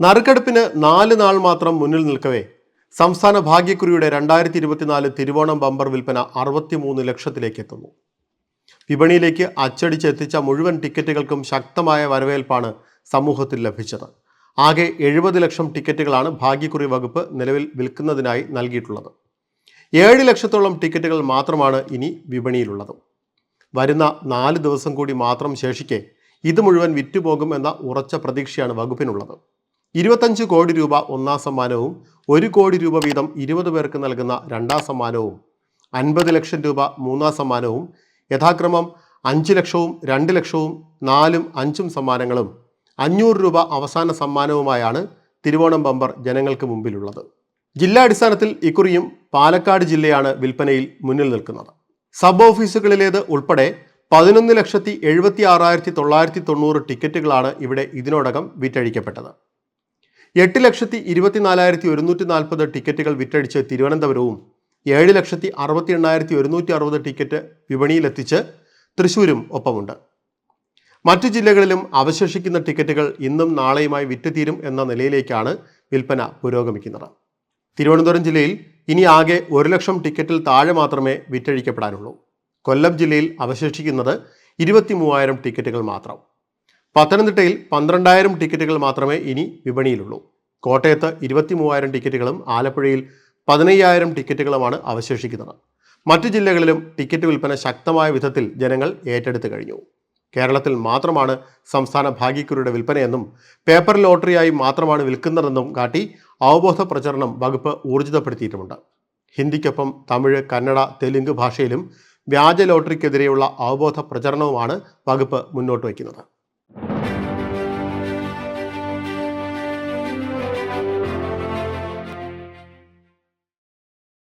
നറുക്കെടുപ്പിന് നാല് നാൾ മാത്രം മുന്നിൽ നിൽക്കവേ. സംസ്ഥാന ഭാഗ്യക്കുറിയുടെ രണ്ടായിരത്തി ഇരുപത്തിനാല് തിരുവോണം ബമ്പർ വിൽപ്പന അറുപത്തിമൂന്ന് ലക്ഷത്തിലേക്ക് എത്തുന്നു വിപണിയിലേക്ക് അച്ചടിച്ചെത്തിച്ച മുഴുവൻ ടിക്കറ്റുകൾക്കും ശക്തമായ വരവേൽപ്പാണ് സമൂഹത്തിൽ ലഭിച്ചത്. ആകെ എഴുപത് ലക്ഷം ടിക്കറ്റുകളാണ് ഭാഗ്യക്കുറി വകുപ്പ് നിലവിൽ വിൽക്കുന്നതിനായി നൽകിയിട്ടുള്ളത്. ഏഴ് ലക്ഷത്തോളം ടിക്കറ്റുകൾ മാത്രമാണ് ഇനി വിപണിയിലുള്ളത്. വരുന്ന നാല് ദിവസം കൂടി മാത്രം ശേഷിക്കെ ഇത് മുഴുവൻ വിറ്റുപോകും എന്ന ഉറച്ച പ്രതീക്ഷയാണ് വകുപ്പിനുള്ളത്. ഇരുപത്തഞ്ച് കോടി രൂപ ഒന്നാം സമ്മാനവും ഒരു കോടി രൂപ വീതം ഇരുപത് പേർക്ക് നൽകുന്ന രണ്ടാം സമ്മാനവും അൻപത് ലക്ഷം രൂപ മൂന്നാം സമ്മാനവും യഥാക്രമം അഞ്ച് ലക്ഷവും രണ്ട് ലക്ഷവും നാലും അഞ്ചും സമ്മാനങ്ങളും അഞ്ഞൂറ് രൂപ അവസാന സമ്മാനവുമായാണ് തിരുവോണം ബമ്പർ ജനങ്ങൾക്ക് മുമ്പിലുള്ളത്. ജില്ലാടിസ്ഥാനത്തിൽ ഇക്കുറിയും പാലക്കാട് ജില്ലയാണ് വിൽപ്പനയിൽ മുന്നിൽ നിൽക്കുന്നത്. സബ് ഓഫീസുകളിലേത് ഉൾപ്പെടെ പതിനൊന്ന് ലക്ഷത്തി എഴുപത്തി ആറായിരത്തി തൊള്ളായിരത്തി തൊണ്ണൂറ് ടിക്കറ്റുകളാണ് ഇവിടെ ഇതിനോടകം വിറ്റഴിക്കപ്പെട്ടത്. എട്ട് ലക്ഷത്തി ഇരുപത്തിനാലായിരത്തി ഒരുന്നൂറ്റി നാൽപ്പത് ടിക്കറ്റുകൾ വിറ്റഴിച്ച് തിരുവനന്തപുരവും ഏഴ് ലക്ഷത്തി അറുപത്തി എണ്ണായിരത്തി ഒരുന്നൂറ്റി അറുപത് ടിക്കറ്റ് വിപണിയിലെത്തിച്ച് തൃശൂരും ഒപ്പമുണ്ട്. മറ്റു ജില്ലകളിലും അവശേഷിക്കുന്ന ടിക്കറ്റുകൾ ഇന്നും നാളെയുമായി വിറ്റുതീരും എന്ന നിലയിലേക്കാണ് വിൽപ്പന പുരോഗമിക്കുന്നത്. തിരുവനന്തപുരം ജില്ലയിൽ ഇനി ആകെ ഒരു ലക്ഷം ടിക്കറ്റിൽ താഴെ മാത്രമേ വിറ്റഴിക്കപ്പെടാനുള്ളൂ. കൊല്ലം ജില്ലയിൽ അവശേഷിക്കുന്നത് ഇരുപത്തി ടിക്കറ്റുകൾ മാത്രം. പത്തനംതിട്ടയിൽ പന്ത്രണ്ടായിരം ടിക്കറ്റുകൾ മാത്രമേ ഇനി വിപണിയിലുള്ളൂ. കോട്ടയത്ത് ഇരുപത്തി മൂവായിരം ടിക്കറ്റുകളും ആലപ്പുഴയിൽ പതിനയ്യായിരം ടിക്കറ്റുകളുമാണ് അവശേഷിക്കുന്നത്. മറ്റു ജില്ലകളിലും ടിക്കറ്റ് വിൽപ്പന ശക്തമായ വിധത്തിൽ ജനങ്ങൾ ഏറ്റെടുത്തു കഴിഞ്ഞു. കേരളത്തിൽ മാത്രമാണ് സംസ്ഥാന ഭാഗ്യക്കുരുടെ വിൽപ്പനയെന്നും പേപ്പർ ലോട്ടറിയായി മാത്രമാണ് വിൽക്കുന്നതെന്നും കാട്ടി അവബോധ പ്രചരണം വകുപ്പ് ഊർജിതപ്പെടുത്തിയിട്ടുമുണ്ട്. ഹിന്ദിക്കൊപ്പം തമിഴ് കന്നഡ തെലുങ്ക് ഭാഷയിലും വ്യാജ ലോട്ടറിക്കെതിരെയുള്ള അവബോധ പ്രചരണവുമാണ് വകുപ്പ് മുന്നോട്ട് വയ്ക്കുന്നത്.